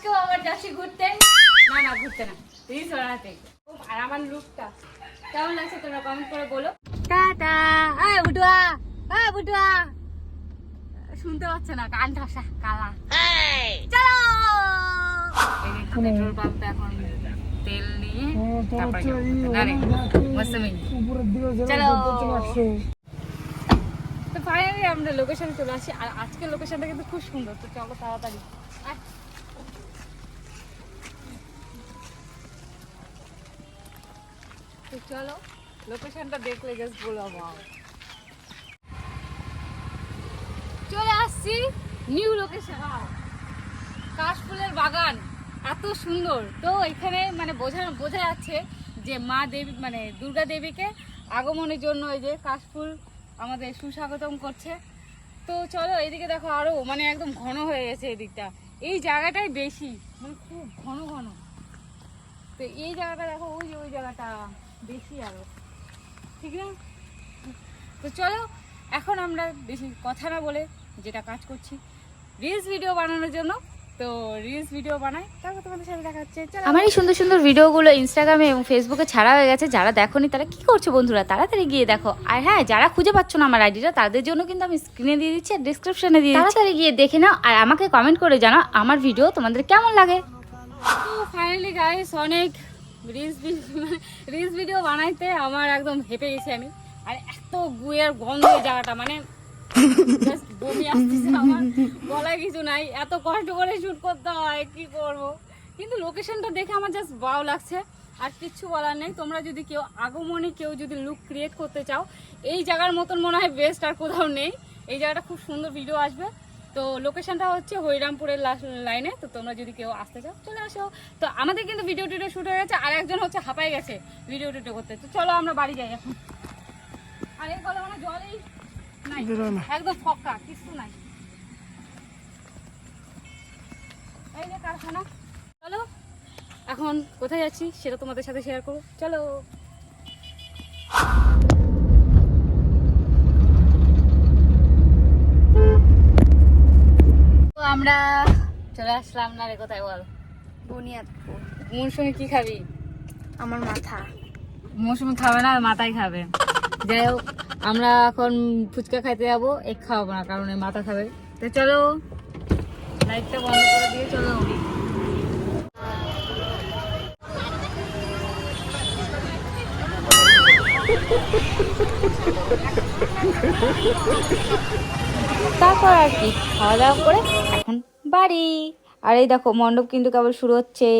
আজকেও আবার যাচ্ছি ঘুরতে। না না ঘুরতে না। রিলস বানাতে। খুব আর আমার লুকটা কেমন লাগছে তোমরা কমেন্ট করে বলো। টাটা। আয় বুটুয়া। আয় বুটুয়া। শুনতে পাচ্ছে না কান ঠাসা কালা। চলো! পেট্রোল পাম্পে এখন তেল নিয়ে তারপরে। চলো! তো ফাইনালি আমরা লোকেশনে চলে আসি। আর আজকের লোকেশনটা কিন্তু খুব সুন্দর। তো চলো তাড়াতাড়ি। তো চলো লোকেশনটা দেখলে গেস বলো চলে আসছি নিউ লোকেশন কাশফুলের বাগান, এত সুন্দর। তো এখানে মানে বোঝা বোঝা যাচ্ছে যে মা দেবী মানে দুর্গা দেবীকে আগমনের জন্য এই যে কাশফুল আমাদের সুস্বাগতম করছে। তো চলো এইদিকে দেখো আরও মানে একদম ঘন হয়ে গেছে এদিকটা। এই জায়গাটাই বেশি মানে খুব ঘন ঘন। তো এই জায়গাটা দেখো, ওই যে ওই জায়গাটা। বেশি আরও। ঠিক না? তো চলো এখন আমরা বেশি কথা না বলে যেটা কাজ করছি রিলস ভিডিও বানানোর জন্য। তো রিলস ভিডিও বানাই তারপর তোমাদের সাথে দেখা হচ্ছে। আমার এই সুন্দর সুন্দর ভিডিওগুলো ইনস্টাগ্রামে এবং ফেসবুকে ছাড়া হয়ে গেছে। যারা দেখোনি তারা কি করছ বন্ধুরা? তাড়াতাড়ি গিয়ে দেখো। আর হ্যাঁ যারা খুঁজে পাচ্ছ না আমার আইডিটা তাদের জন্য কিন্তু আমি স্ক্রিনে দিয়ে দিচ্ছি আর ডিসক্রিপশনে দিয়ে তাড়াতাড়ি গিয়ে দেখে নাও আর আমাকে কমেন্ট করে জানাও আমার ভিডিও তোমাদের কেমন লাগে। তো ফাইনালি গাইস অনেক রিলস রিলস ভিডিও বানাইতে আমার একদম হেপে গেছি আমি। আর এত গুয়ের গন্ধ জায়গাটা মানে বমি গলায় কিছু নাই, এত কষ্ট করে শুট করতে হয়, কি করব? কিন্তু লোকেশনটা দেখে আমার জাস্ট বাও লাগছে। আর কিচ্ছু বলার নেই, তোমরা যদি কেউ আগমনে, কেউ যদি লুক ক্রিয়েট করতে চাও, এই জায়গার মতন মনে হয় বেস্ট আর কোথাও নেই। এই জায়গাটা খুব সুন্দর ভিডিও আসবে। তো লোকেশনটা হচ্ছে হরিরামপুরের লাইনে তো তোমরা যদি কেউ আসতে চাও চলে আসো। তো আমাদের কিন্তু ভিডিও টিডিও শুট হয়ে গেছে আর একজন হচ্ছে হাঁপাই গেছে ভিডিও টিডিও করতে। তো চলো আমরা বাড়ি যাই এখন। আর এই কলে মানে জলেই নাই। একদম ফক্কা কিছু নাই। এই যে কারখানা। চলো এখন কোথায় যাচ্ছি সেটা তোমাদের সাথে শেয়ার করো চলো। আমরা চলে আসলাম না রে কোথায় বল? বুনিয়াদপুর। মৌসুমি কি খাবি? আমার মাথা। মৌসুমি খাবে না মাথায় খাবে। যাই হোক আমরা এখন ফুচকা খাইতে যাব এক খাওয়াবো না কারণ এই মাথা খাবে। তো চলো লাইটটা বন্ধ করে দিয়ে চলো। তারপর আর কি, খাওয়া দাওয়া করে এখন বাড়ি। আর এই দেখো, মণ্ডপ কিন্তু কেবল শুরু হচ্ছে।